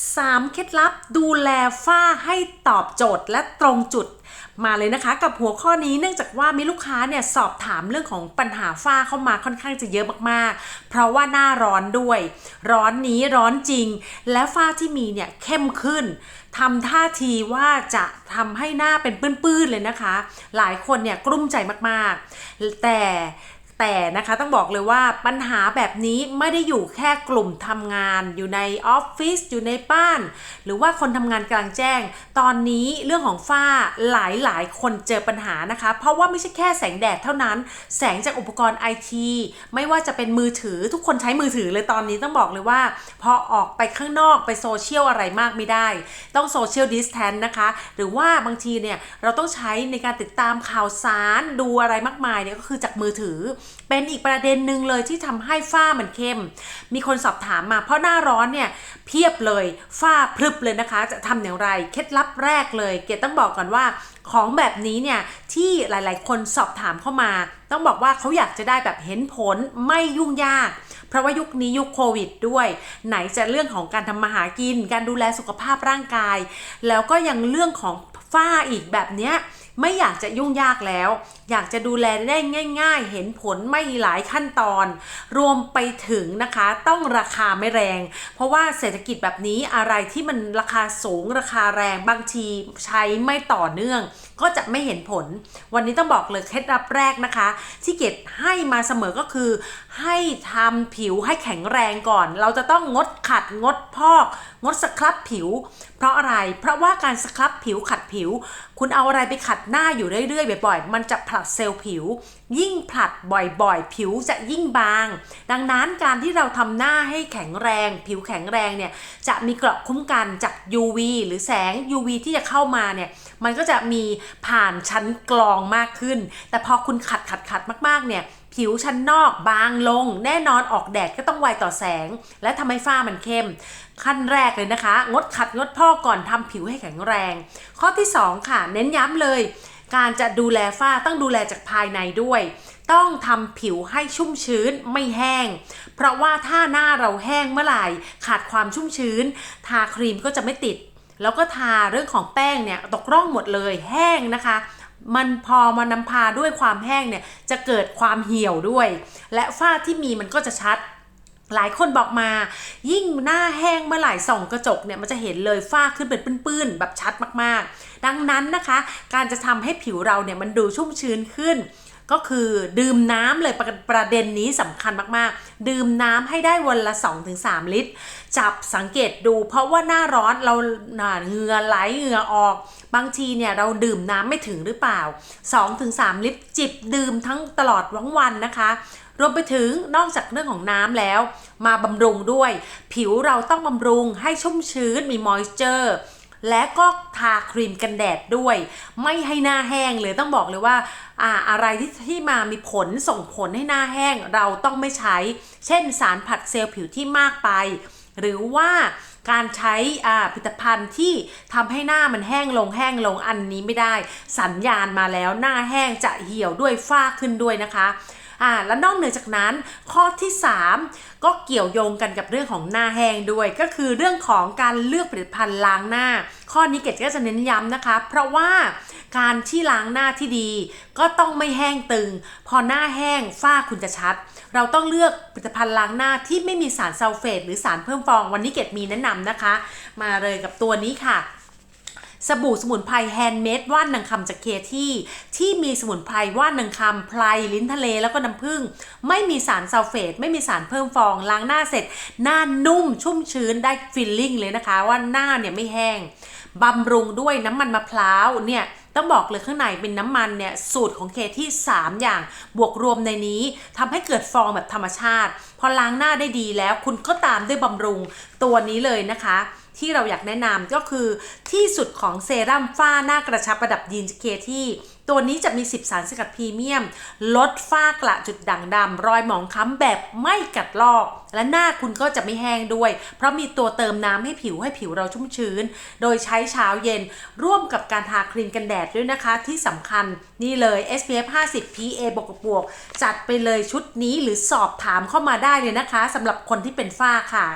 3 เคล็ดลับดูแลฝ้าให้ตอบโจทย์และตรงจุด มาเลยนะคะกับหัวข้อนี้เนื่องจากว่ามีลูกค้าเนี่ยสอบถามเรื่องของปัญหาฝ้าเข้ามาค่อนข้างจะเยอะมากๆ เพราะว่าหน้าร้อนด้วย ร้อนนี้ร้อนจริง และฝ้าที่มีเนี่ยเข้มขึ้นทำท่าทีว่าจะทำให้หน้าเป็นปื้นๆเลยนะคะ หลายคนเนี่ยกลุ้มใจมากๆ แต่ แต่นะคะต้องบอกเลยว่าปัญหาแบบนี้ไม่ได้อยู่แค่กลุ่มทำงานอยู่ในออฟฟิศอยู่ในบ้าน หรือว่าคนทำงานกลางแจ้ง ตอนนี้เรื่องของฝ้าหลายหลายคนเจอปัญหานะคะ เพราะว่าไม่ใช่แค่แสงแดดเท่านั้น แสงจากอุปกรณ์ไอทีไม่ว่าจะเป็นมือถือทุกคนใช้มือถือเลยตอนนี้ต้องบอกเลยว่า พอออกไปข้างนอกไปโซเชียลอะไรมากไม่ได้ ต้องโซเชียลดิสแทนนะคะ หรือว่าบางทีเนี่ยเราต้องใช้ในการติดตามข่าวสารดูอะไรมากมายเนี่ยก็คือจากมือถือเป็นอีกประเด็นหนึ่งเลยที่ทำให้ฝ้ามันเข้ม มีคนสอบถามมา เพราะหน้าร้อนเนี่ยเพียบเลยฝ้าพรึบเลยนะคะ จะทำอย่างไร เคล็ดลับแรกเลย เกดต้องบอกก่อนว่าของแบบนี้เนี่ยที่หลายๆ คนสอบถามเข้ามา ต้องบอกว่าเขาอยากจะได้แบบเห็นผลไม่ยุ่งยาก เพราะว่ายุคนี้ยุคโควิดด้วย ไหนจะเรื่องของการทำมาหากิน การดูแลสุขภาพร่างกาย แล้วก็ยังเรื่องของฝ้าอีกแบบเนี้ย ไม่อยากจะยุ่งยากแล้ว อยากจะดูแลได้ง่าย ๆ เห็นผลไม่หลายขั้นตอน รวมไปถึงนะคะต้องราคาไม่แรง เพราะว่าเศรษฐกิจแบบนี้อะไรที่มันราคาสูงราคาแรงบางทีใช้ไม่ต่อเนื่อง ก็จะไม่เห็นผล วันนี้ต้องบอกเลยเคล็ดลับแรกนะคะ ที่เกดให้มาเสมอก็คือ ให้ทำผิวให้แข็งแรงก่อน เราจะต้องงดขัดงดพอก งดสครับผิว เพราะอะไร เพราะว่าการสครับผิวขัดผิว คุณเอาอะไรไปขัดหน้าอยู่เรื่อยๆบ่อยๆ มันจะผลัดเซลล์ผิว ยิ่งผลัดบ่อยๆ ผิวจะยิ่งบาง ดังนั้นการที่เราทำหน้าให้แข็งแรง ผิวแข็งแรงเนี่ยจะมีเกราะคุ้มกันจาก UV หรือแสง UV ที่จะเข้ามาเนี่ยมันก็จะมีผ่านชั้นกรองมากขึ้น แต่พอคุณขัดขัดขัดมากๆเนี่ย ผิวชั้นนอกบางลง แน่นอนออกแดดก็ต้องไวต่อแสง และทำให้ฝ้ามันเข้ม ขั้นแรกเลยนะคะ งดขัดงดพอกก่อนทำผิวให้แข็งแรง ข้อที่ 2 ค่ะ เน้นย้ำเลย การจะดูแลฝ้าต้องดูแลจากภายในด้วย ต้องทำผิวให้ชุ่มชื้นไม่แห้ง เพราะว่าถ้าหน้าเราแห้งเมื่อไหร่ขาดความชุ่มชื้น ทาครีมก็จะไม่ติดแล้วก็ทาเรื่องของแป้งเนี่ยตกร่องหมดเลยแห้งนะคะ มันพอมานำพาด้วยความแห้งเนี่ยจะเกิดความเหี่ยวด้วย และฝ้าที่มีมันก็จะชัดหลายคนบอกมา ยิ่งหน้าแห้งเมื่อไหร่ส่องกระจกเนี่ยมันจะเห็นเลยฝ้าขึ้นเป็นปื้นๆแบบชัดมากๆ ดังนั้นนะคะ การจะทำให้ผิวเราเนี่ยมันดูชุ่มชื้นขึ้น ก็คือดื่มน้ำเลยประประเด็นนี้สำคัญมากๆ ดื่มน้ำให้ได้วันละ 2-3 ลิตร จับสังเกตดูเพราะว่าหน้าร้อนเราเหงื่อไหลเหงื่อออก บางทีเนี่ยเราดื่มน้ำไม่ถึงหรือเปล่า 2-3 ลิตร จิบดื่มทั้งตลอดวังวันนะคะรวมไปถึงนอกจากเรื่องของน้ำแล้ว มาบำรุงด้วย ผิวเราต้องบำรุงให้ชุ่มชื้นมีมอยเจอร์ และก็ทาครีมกันแดดด้วย ไม่ให้หน้าแห้งเลยต้องบอกเลยว่าอ่าอะไรที่ที่มามีผลส่งผลให้หน้าแห้งเราต้องไม่ใช้ เช่นสารผัดเซลล์ผิวที่มากไป หรือว่าการใช้อ่าผลิตภัณฑ์ที่ทำให้หน้ามันแห้งลงแห้งลงอันนี้ไม่ได้ สัญญาณมาแล้วหน้าแห้งจะเหี่ยวด้วยฝ้าขึ้นด้วยนะคะ อ่าแล้วนอกเหนือจากนั้นข้อที่ 3 ก็เกี่ยวโยงกันกับเรื่องของหน้าแห้งด้วย ก็คือเรื่องของการเลือกผลิตภัณฑ์ล้างหน้า ข้อนี้เกดก็จะเน้นย้ำนะคะ เพราะว่าการที่ล้างหน้าที่ดี ก็ต้องไม่แห้งตึง พอหน้าแห้งฝ้าคุณจะชัด เราต้องเลือกผลิตภัณฑ์ล้างหน้าที่ไม่มีสารซัลเฟตหรือสารเพิ่มฟองวันนี้เกดมีแนะนำนะคะ มาเลยกับตัวนี้ค่ะ สบู่สมุนไพรแฮนด์เมดว่านนางคำจากเคที่ ที่มีสมุนไพรว่านนางคำไพรลิ้นทะเลแล้วก็น้ำผึ้งไม่มีสารซัลเฟต ไม่มีสารเพิ่มฟองล้างหน้าเสร็จ หน้านุ่มชุ่มชื้นได้ฟิลลิ่งเลยนะคะ ว่าหน้าเนี่ยไม่แห้งบำรุงด้วยน้ำมันมะพร้าวเนี่ยต้องบอกเลยข้างในเป็นน้ำมันเนี่ยสูตรของเคที่ 3 อย่างบวกรวมในนี้ทำให้เกิดฟองแบบธรรมชาติ พอล้างหน้าได้ดีแล้วคุณก็ตามด้วยบำรุงตัวนี้เลยนะคะ ที่เราอยากแนะนำก็คือที่สุดของเซรั่มฝ้าหน้ากระชับระดับยีนเคที่ตัวนี้จะมี 10 สารสกัดพรีเมียม ลดฝ้ากระจุดด่างดำรอยหมองคล้ำแบบไม่กัดลอก และหน้าคุณก็จะไม่แห้งด้วย เพราะมีตัวเติมน้ำให้ผิวให้ผิวเราชุ่มชื้น โดยใช้เช้าเย็นร่วมกับการทาครีมกันแดดด้วยนะคะ ที่สำคัญนี่เลย SPF 50 PA บวกกับบวกจัดไปเลยชุดนี้หรือสอบถามเข้ามาได้เลยนะคะสำหรับคนที่เป็นฝ้าค่ะ